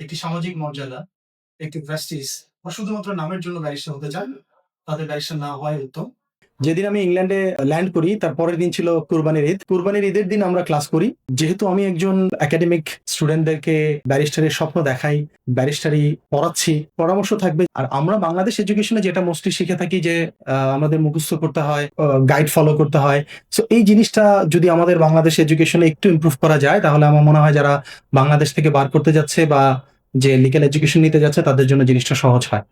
একটি সামাজিক মর্যাদা, একটি প্রেস্টিজ বা শুধুমাত্র নামের জন্য ব্যারিস্টার হতে চান, তাদের ব্যারিস্টার না হওয়াই উত্তম। যেদিন আমি ইংল্যান্ডে ল্যান্ড করি, তার পরের দিন ছিল কুরবানির ঈদ। কুরবানির ঈদের দিন আমরা ক্লাস করি। যেহেতু আমি একজন একাডেমিক স্টুডেন্টদেরকে ব্যারিস্টারের স্বপ্ন দেখাই ব্যারিস্টারি পড়াচ্ছি, পরামর্শ থাকবে। আর আমরা বাংলাদেশ এডুকেশনে যেটা মোস্টলি শিখে থাকি যে আমাদের মুখস্থ করতে হয় গাইড ফলো করতে হয়। সো এই জিনিসটা যদি আমাদের বাংলাদেশ এডুকেশনে একটু ইমপ্রুভ করা যায়, তাহলে আমার মনে হয় যারা বাংলাদেশ থেকে বার করতে যাচ্ছে বা যে লিগ্যাল এডুকেশন নিতে যাচ্ছে, তাদের জন্য জিনিসটা সহজ হয়।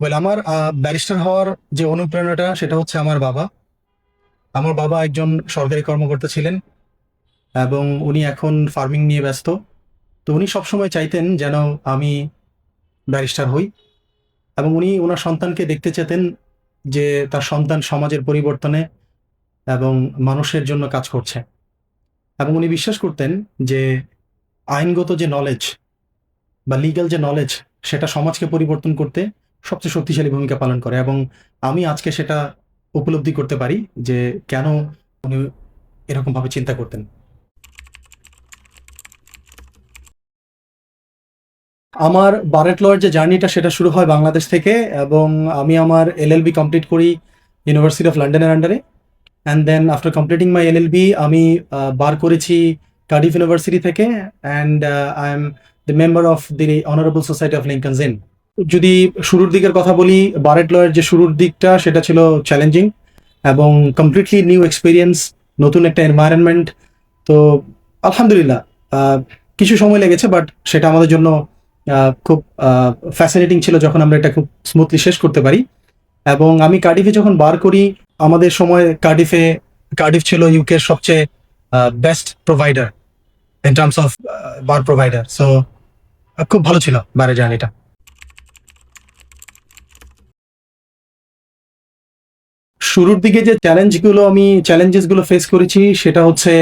ওয়েল আমার ব্যারিস্টার হওয়ার যে অনুপ্রেরণাটা, সেটা হচ্ছে আমার বাবা। আমার বাবা একজন সরকারি কর্মকর্তা ছিলেন এবং উনি এখন ফার্মিং নিয়ে ব্যস্ত। তো উনি সবসময় চাইতেন যেন আমি ব্যারিস্টার হই এবং উনি ওনার সন্তানকে দেখতে চেতেন যে তার সন্তান সমাজের পরিবর্তনে এবং মানুষের জন্য কাজ করছে। এবং উনি বিশ্বাস করতেন যে আইনগত যে নলেজ বা লিগ্যাল যে নলেজ সেটা সমাজকে পরিবর্তন করতে সবচেয়ে শক্তিশালী ভূমিকা পালন করে এবং আমি আজকে সেটা উপলব্ধি করতে পারি যে কেন উনি এরকম ভাবে চিন্তা করতেন। আমার বারেট লয়ের যে জার্নিটা সেটা শুরু হয় বাংলাদেশ থেকে এবং আমি আমার এলএলবি কমপ্লিট করি ইউনিভার্সিটি অফ লন্ডনের আন্ডারে and then after completing my LLB আমি বার করেছি কার্ডিফ ইউনিভার্সিটি থেকে। And I am the member of the honourable society of Lincoln's যদি শুরুর দিকের কথা বলি বারেট লয়ের যে শুরুর দিকটা, সেটা ছিল চ্যালেঞ্জিং এবং কমপ্লিটলি নিউ এক্সপিরিয়েন্স নতুন একটা এনভায়রনমেন্ট তো আলহামদুলিল্লাহ কিছু সময় লেগেছে বাট সেটা আমাদের জন্য খুব ফ্যাসিনেটিং ছিল যখন আমরা এটা খুব স্মুথলি শেষ করতে পারি। এবং আমি কার্ডিফে যখন বার করি, আমাদের সময় কার্ডিফে কার্ডিফ ছিল ইউকের সবচেয়ে best provider in terms of bar provider so খুব ভালো ছিল বারে জার্নিটা শুরুর দিকে যে চ্যালেঞ্জগুলো আমি চ্যালেঞ্জেসগুলো ফেস করেছি, সেটা হচ্ছে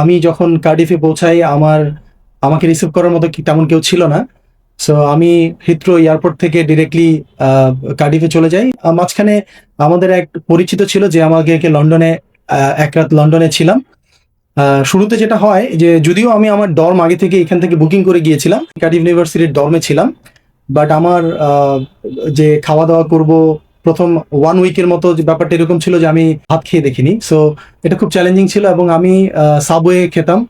আমি যখন কার্ডিফে পৌঁছাই, আমার, আমাকে রিসিভ করার মতো তেমন কেউ ছিল না। সো আমি হিথ্রো এয়ারপোর্ট থেকে ডিরেক্টলি কার্ডিফে চলে যাই। মাঝখানে আমাদের এক পরিচিত ছিল যে আমাকে লন্ডনে এক রাত লন্ডনে ছিলাম। শুরুতে যেটা হয় যে যদিও আমি আমার ডর্ম আগে থেকে এখান থেকে বুকিং করে গিয়েছিলাম কার্ডিফ ইউনিভার্সিটির ডর্মে ছিলাম। বাট আমার যে খাওয়া দাওয়া করব প্রথম ওয়ান উইকের মতো যে ব্যাপারটা এরকম ছিল যে আমি ভাত খেয়ে দেখিনি। সো এটা খুব চ্যালেঞ্জিং ছিল এবং আমি সাবওয়ে খেতাম।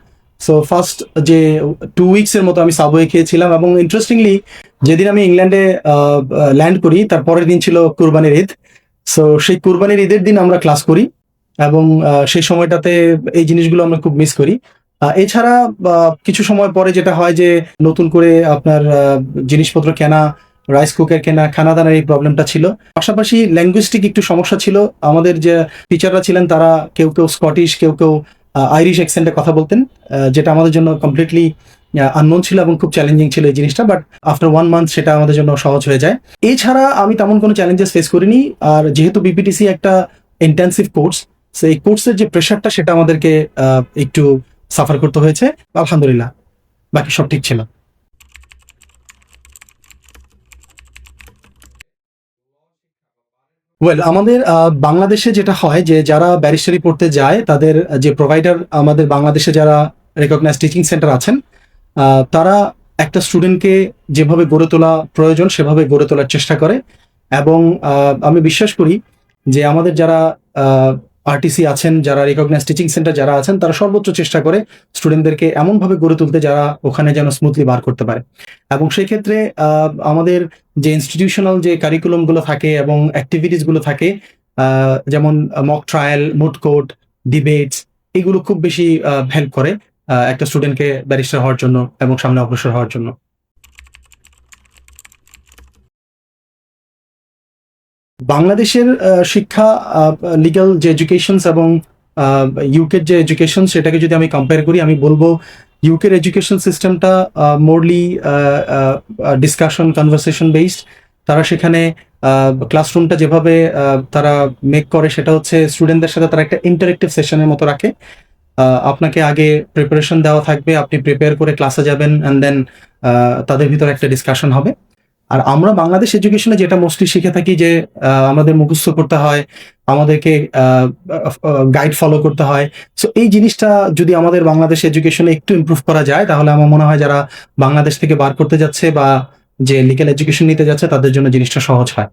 সো ফার্স্ট যে টু উইকসের মতো আমি সাবওয়ে খেয়েছিলাম এবং ইন্টারেস্টিংলি যেদিন আমি ইংল্যান্ডে ল্যান্ড করি, তার পরের দিন ছিল কুরবানির ঈদ। সো সেই কুরবানির ঈদের দিন আমরা ক্লাস করি এবং সেই সময়টাতে এই জিনিসগুলো আমরা খুব মিস করি। এছাড়া কিছু সময় পরে যেটা হয় যে নতুন করে আপনার জিনিসপত্র কেনা রাইস কুকার কেনা খানা দানার এই প্রবলেমটা ছিল। পাশাপাশি ল্যাঙ্গুইস্টিক একটু সমস্যা ছিল। আমাদের যে টিচাররা ছিলেন, তারা কেউ কেউ স্কটিশ কেউ কেউ আইরিশ অ্যাকসেন্টে কথা বলতেন যেটা আমাদের জন্য কমপ্লিটলি আননোন ছিল এবং খুব চ্যালেঞ্জিং ছিল এই জিনিসটা বাট আফটার ওয়ান মান্থ সেটা আমাদের জন্য সহজ হয়ে যায়। এছাড়া আমি তেমন কোনো চ্যালেঞ্জেস ফেস করিনি, আর যেহেতু বিপিটিসি একটা ইন্টেন্সিভ কোর্স সেই কোর্সের যে প্রেশারটা সেটা আমাদেরকে একটু সাফার করতে হয়েছে। আলহামদুলিল্লাহ, বাকি সব ঠিক ছিল। ওয়েল আমাদের বাংলাদেশে যেটা হয় যে যারা ব্যারিস্টারি পড়তে যায়, তাদের যে প্রোভাইডার আমাদের বাংলাদেশে যারা রেকগনাইজ টিচিং সেন্টার আছেন তারা একটা স্টুডেন্টকে যেভাবে গড়ে তোলা প্রয়োজন, সেভাবে গড়ে তোলার চেষ্টা করে। এবং আমি বিশ্বাস করি যে আমাদের যারা আরটিসি আছেন, যারা রেকগনাইজ টিচিং সেন্টার যারা আছেন, তারা সর্বোচ্চ চেষ্টা করে স্টুডেন্টদেরকে এমনভাবে গড়ে তুলতে যারা ওখানে যেন স্মুথলি বার করতে পারে। এবং সেই ক্ষেত্রে আমাদের যে ইনস্টিটিউশনাল যে কারিকুলামগুলো থাকে এবং অ্যাক্টিভিটিসগুলো থাকে যেমন mock trial moot court debates এগুলো খুব বেশি হেল্প করে একটা স্টুডেন্টকে ব্যারিস্টার হওয়ার জন্য এবং সামনে অগ্রসর হওয়ার জন্য। বাংলাদেশের শিক্ষা লিগ্যাল যে এডুকেশনস এবং ইউকের যে এডুকেশন সেটাকে যদি আমি কম্পেয়ার করি, আমি বলব ইউকের এডুকেশন সিস্টেমটা মোরলি ডিসকাশন কনভারসেশন বেসড তারা সেখানে ক্লাসরুমটা যেভাবে তারা মেক করে, সেটা হচ্ছে স্টুডেন্টদের সাথে তারা একটা ইন্টারেক্টিভ সেশনের মতো রাখে। আপনাকে আগে প্রিপারেশন দেওয়া থাকবে, আপনি প্রিপেয়ার করে ক্লাসে যাবেন অ্যান্ড দেন তাদের ভিতরে একটা ডিসকাশন হবে। আর আমরা বাংলাদেশ এডুকেশনে যেটা মোস্টলি শিখে থাকি যে আমাদের মুখস্থ করতে হয় আমাদেরকে গাইড ফলো করতে হয়। সো এই জিনিসটা যদি আমাদের বাংলাদেশ এডুকেশনে একটু ইমপ্রুভ করা যায় তাহলে আমার মনে হয় যারা বাংলাদেশ থেকে বার করতে যাচ্ছে বা যে লিগ্যাল এডুকেশন নিতে যাচ্ছে তাদের জন্য জিনিসটা সহজ হয়।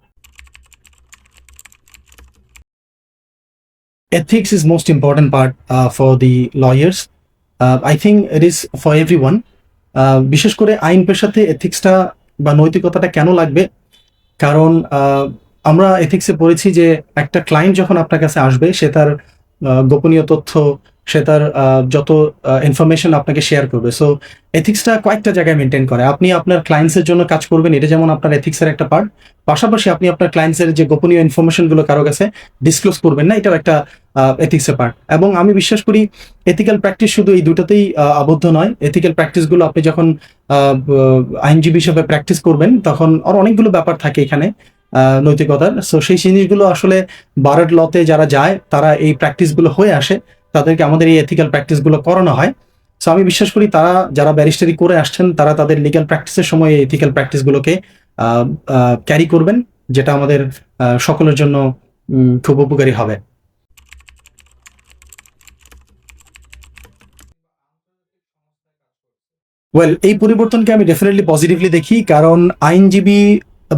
Ethics is most important part uh, for the lawyers. Uh, i think it is for uh, বিশেষ করে আইন পেশাতে এথিক্সটা বা নৈতিকতাটা কেন লাগবে? কারণ আমরা এথিক্সে পড়েছি যে একটা ক্লায়েন্ট যখন আপনার কাছে আসবে, সে তার গোপনীয় তথ্য, সে তার যত ইনফরমেশন আপনাকে শেয়ার করবে। সো এথিক্সটা কয়েকটা জায়গায় মেনটেন করে। আপনি আপনার ক্লায়েন্টসের জন্য কাজ করবেন, এটা যেমন আপনার এথিক্সের একটা পার্ট পাশাপাশি আপনি আপনার ক্লায়েন্টসের যে গোপনীয় ইনফরমেশনগুলো কারও কাছে ডিসক্লোজ করবেন না, এটাও একটা এথিক্সের পার্ট এবং আমি বিশ্বাস করি এথিক্যাল প্র্যাকটিস শুধু এই দুটাতেই আবদ্ধ নয়। এথিক্যাল প্র্যাকটিসগুলো আপনি যখন আইনজীবী হিসেবে প্র্যাকটিস করবেন, তখন আর অনেকগুলো ব্যাপার থাকে এখানে নৈতিকতার। সো সেই জিনিসগুলো আসলে বারের লতে যারা যায়, তারা এই প্র্যাকটিসগুলো হয়ে আসে। তাদেরকে আমাদের এই এথিক্যাল প্র্যাকটিসগুলো করানো হয়। সো আমি বিশ্বাস করি তারা যারা ব্যারিস্টারি করে আসছেন, তারা তাদের লিগ্যাল প্র্যাকটিসের সময় এই এথিক্যাল প্র্যাকটিসগুলোকে ক্যারি করবেন, যেটা আমাদের সকলের জন্য খুব উপকারী হবে। ওয়েল এই পরিবর্তনকে আমি ডেফিনেটলি পজিটিভলি দেখি, কারণ আইনজীবী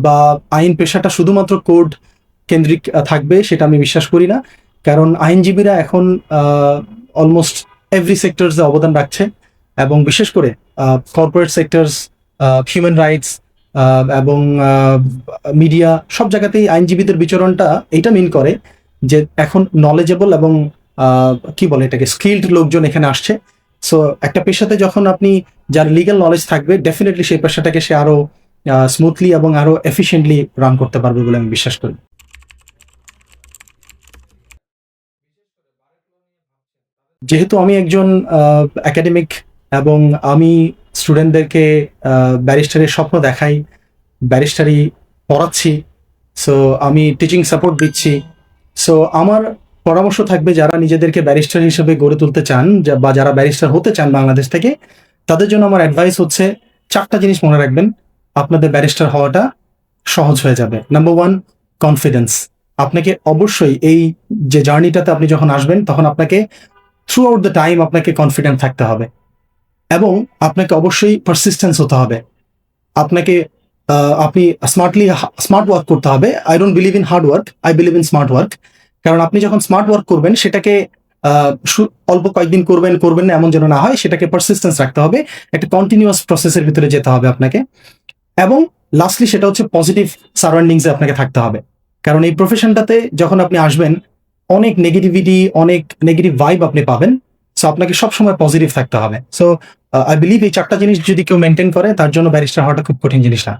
বা আইন পেশাটা শুধুমাত্র কোর্ট কেন্দ্রিক থাকবে, সেটা আমি বিশ্বাস করি না। কারণ আইনজীবীরা এখন অলমোস্ট এভরি সেক্টরসে অবদান রাখছে এবং বিশেষ করে কর্পোরেট সেক্টরস হিউম্যান রাইটস এবং মিডিয়া সব জায়গাতেই আইনজীবীদের বিচরণটা এটা মিন করে যে এখন নলেজেবল এবং কি বলে এটাকে স্কিল্ড লোকজন এখানে আসছে। সো একটা পেশাতে যখন আপনি যার লিগ্যাল নলেজ থাকবে ডেফিনেটলি সেই পেশাটাকে সে আরও স্মুথলি এবং আরও এফিসিয়েন্টলি রান করতে পারবে বলে আমি বিশ্বাস করি। যেহেতু আমি একজন একাডেমিক এবং আমি স্টুডেন্টদেরকে ব্যারিস্টারের স্বপ্ন দেখাই ব্যারিস্টারি পড়াচ্ছি সো আমি টিচিং সাপোর্ট দিচ্ছি সো আমার পরামর্শ থাকবে যারা নিজেদেরকে ব্যারিস্টার হিসেবে গড়ে তুলতে চান বা যারা ব্যারিস্টার হতে চান বাংলাদেশ থেকে, তাদের জন্য আমার অ্যাডভাইস হচ্ছে চারটা জিনিস মনে রাখবেন। আপনাদের ব্যারিস্টার হওয়াটা সহজ হয়ে যাবে। নাম্বার ওয়ান কনফিডেন্স আপনাকে অবশ্যই এই যে জার্নিটাতে আপনি যখন আসবেন, তখন আপনাকে থ্রু আউট দ্য টাইম আপনাকে কনফিডেন্ট থাকতে হবে। এবং আপনাকে অবশ্যই পারসিস্টেন্স হতে হবে। আপনাকে আপনি স্মার্টলি স্মার্ট ওয়ার্ক করতে হবে। I don't believe in hard work I believe in smart work কারণ আপনি যখন স্মার্ট ওয়ার্ক করবেন, সেটাকে অল্প কয়েকদিন করবেন করবেন না, এমন যেন না হয়, সেটাকে পারসিস্টেন্স রাখতে হবে, একটা কন্টিনিউয়াস প্রসেসের ভিতরে যেতে হবে আপনাকে। এবং লাস্টলি সেটা হচ্ছে পজিটিভ সারাউন্ডিংসে আপনাকে থাকতে হবে। কারণ এই প্রফেশনটাতে যখন আপনি আসবেন, অনেক নেগেটিভিটি অনেক নেগেটিভ ভাইব আপনি পাবেন। সো আপনাকে সবসময় পজিটিভ থাকতে হবে। সো আই বিলিভ এই চারটা জিনিস যদি কেউ মেনটেন করে, তার জন্য ব্যারিস্টার হওয়াটা খুব কঠিন জিনিস না।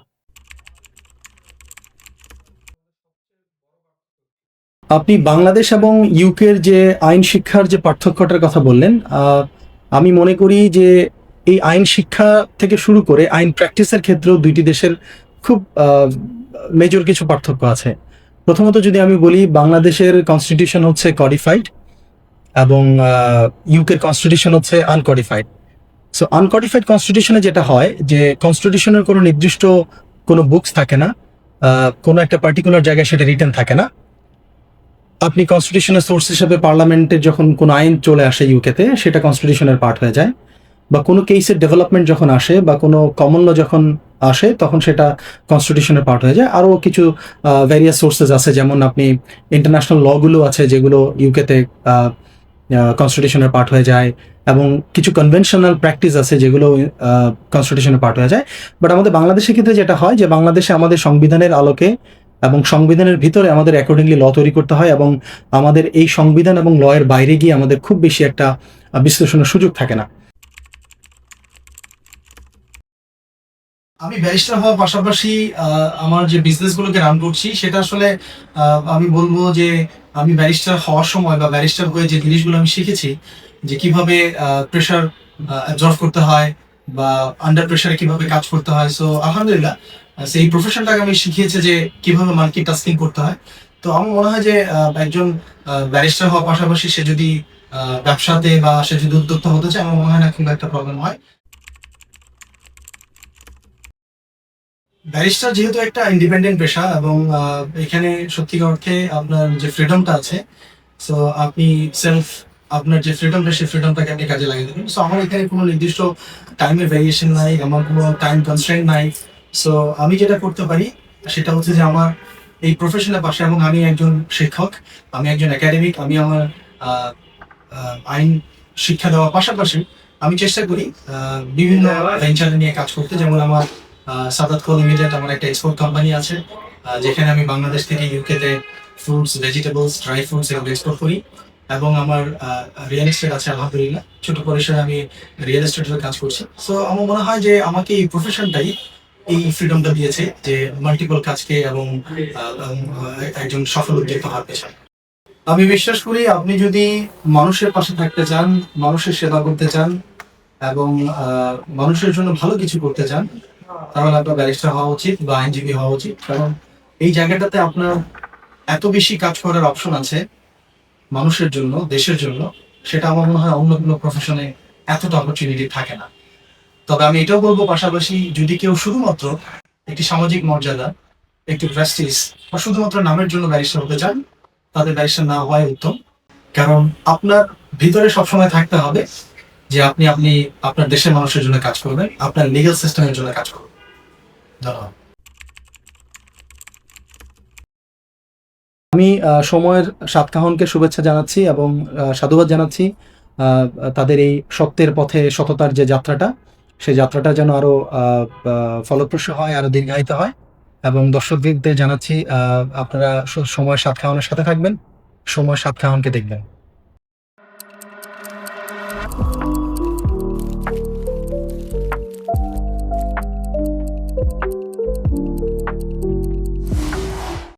আপনি বাংলাদেশ এবং ইউকের যে আইন শিক্ষার যে পার্থক্যটার কথা বললেন আমি মনে করি যে এই আইন শিক্ষা থেকে শুরু করে আইন প্র্যাকটিসের ক্ষেত্রেও দুইটি দেশের খুব মেজর কিছু পার্থক্য আছে। প্রথমত যদি আমি বলি, বাংলাদেশের কনস্টিটিউশন হচ্ছে কডিফাইড এবং ইউকের কনস্টিটিউশন হচ্ছে আনকডিফাইড সো আনকডিফাইড কনস্টিটিউশনে যেটা হয়, যে কনস্টিটিউশনের কোনো নির্দিষ্ট কোনো বুকস থাকে না কোনো একটা পার্টিকুলার জায়গায় সেটা রিটার্ন থাকে না। আপনি কনস্টিটিউশনের সোর্স হিসেবে পার্লামেন্টের যখন কোনো আইন চলে আসে ইউকেতে সেটা কনস্টিটিউশনের পার্ট হয়ে যায়। বা কোনো কেসের ডেভেলপমেন্ট যখন আসে বা কোনো কমন ল যখন আসে, তখন সেটা কনস্টিটিউশনের পার্ট হয়ে যায়। আরও কিছু ভ্যারিয়াস সোর্সেস আছে, যেমন আপনি ইন্টারন্যাশনাল লগুলো আছে, যেগুলো ইউকেতে কনস্টিটিউশনের পার্ট হয়ে যায়। এবং কিছু কনভেনশনাল প্র্যাকটিস আছে, যেগুলো কনস্টিটিউশনের পার্ট হয়ে যায়। বাট আমাদের বাংলাদেশের ক্ষেত্রে যেটা হয় যে, বাংলাদেশে আমাদের সংবিধানের আলোকে এবং সংবিধানের ভিতরে আমাদের অ্যাকর্ডিংলি ল তৈরি করতে হয় এবং আমাদের এই সংবিধান এবং লয়ের বাইরে গিয়ে আমাদের খুব বেশি একটা বিশ্লেষণের সুযোগ থাকে না। আমি ব্যারিস্টার হওয়ার পাশাপাশি আমার যে বিজনেসগুলোকে রান করছি, সেটা আসলে আমি বলব যে আমি ব্যারিস্টার হওয়ার সময় বা ব্যারিস্টার হয়ে যে জিনিসগুলো আমি শিখেছি, যে কীভাবে প্রেশার অ্যাবজর্ভ করতে হয় বা আন্ডার প্রেশারে কীভাবে কাজ করতে হয়। সো আলহামদুলিল্লাহ সেই প্রফেশনটাকে আমি শিখিয়েছে যে কীভাবে মাল্টি টাস্কিং করতে হয়। তো আমার মনে হয় যে একজন ব্যারিস্টার হওয়ার পাশাপাশি সে যদি ব্যবসাতে বা সে যদি উদ্যোক্তা হতে চায়, আমার মনে হয় না খুব একটা প্রবলেম হয়। ব্যারিস্টার যেহেতু একটা ইন্ডিপেন্ডেন্ট পেশা এবং এখানে সত্যি অর্থে আপনার যে ফ্রিডমটা আছে সো আপনি সেলফ আপনার যে ফ্রিডমটা সেই ফ্রিডমটাকে আপনি কাজে লাগিয়ে দেবেন। সো আমার এখানে কোনো নির্দিষ্ট টাইমের ভ্যারিয়েশন নাই, আমার কোনো টাইম কনস্ট্রেন্ট নাই। সো আমি যেটা করতে পারি, সেটা হচ্ছে যে আমার এই প্রফেশনের পাশে এবং আমি একজন শিক্ষক, আমি একজন একাডেমিক আমি আমার আইন শিক্ষা দেওয়ার পাশাপাশি আমি চেষ্টা করি বিভিন্ন ভেঞ্চার নিয়ে কাজ করতে। যেমন আমার সাদাত কো লিমিটেড আমার একটা এক্সপোর্ট কোম্পানি আছে যেখানে আমি বাংলাদেশ থেকে ইউকেতে ফ্রুটস ভেজিটেবলস ড্রাই ফ্রুটস এগুলো এক্সপোর্ট করি। এবং আমার রিয়েল এস্টেট আছে, আলহামদুলিল্লাহ। ছোট পরিসরে আমি রিয়েল এস্টেটের কাজ করছি। সো আমার মনে হয় যে আমাকে এই প্রফেশনটাই এই ফ্রিডমটা দিয়েছে যে মাল্টিপল কাজকে এবং একজন সফল উদ্যোক্তা হওয়ার পেছনে। আমি বিশ্বাস করি আপনি যদি মানুষের পাশে থাকতে চান, মানুষের সেবা করতে চান, এবং মানুষের জন্য ভালো কিছু করতে চান, তাহলে আপনার ব্যারিস্টার হওয়া উচিত বা আইনজীবী হওয়া উচিত। কারণ এই জায়গাটাতে আপনার এত বেশি কাজ করার অপশন আছে মানুষের জন্য, দেশের জন্য, সেটা আমার মনে হয় অন্য কোনো প্রফেশনে এতটা অপরচুনিটি থাকে না। তবে আমি এটাও বলব পাশাপাশি যদি কেউ শুধুমাত্র একটি সামাজিক মর্যাদা, একটি প্রেস্টিজ বা শুধুমাত্র নামের জন্য ব্যারিস্টার হতে চান, তাদের ব্যারিস্টার না হওয়াই উত্তম। কারণ আপনার ভিতরে সবসময় থাকতে হবে যে আপনি আপনি আপনার দেশের মানুষের জন্য কাজ করবেন, আপনার লিগ্যাল সিস্টেমের জন্য কাজ করবেন। ধন্যবাদ। আমি সময়ের সাতকাহনকে শুভেচ্ছা জানাচ্ছি এবং সাধুবাদ জানাচ্ছি তাদের এই সত্যের পথে, সততার যে যাত্রাটা সেই যাত্রাটা যেন আরও ফলপ্রসূ হয়, আরও দীর্ঘায়িত হয়। এবং দর্শকদের জানাচ্ছি আপনারা সময় সাত খাওয়ানোর সাথে থাকবেন, সময় সাত খাওয়ানকে দেখবেন।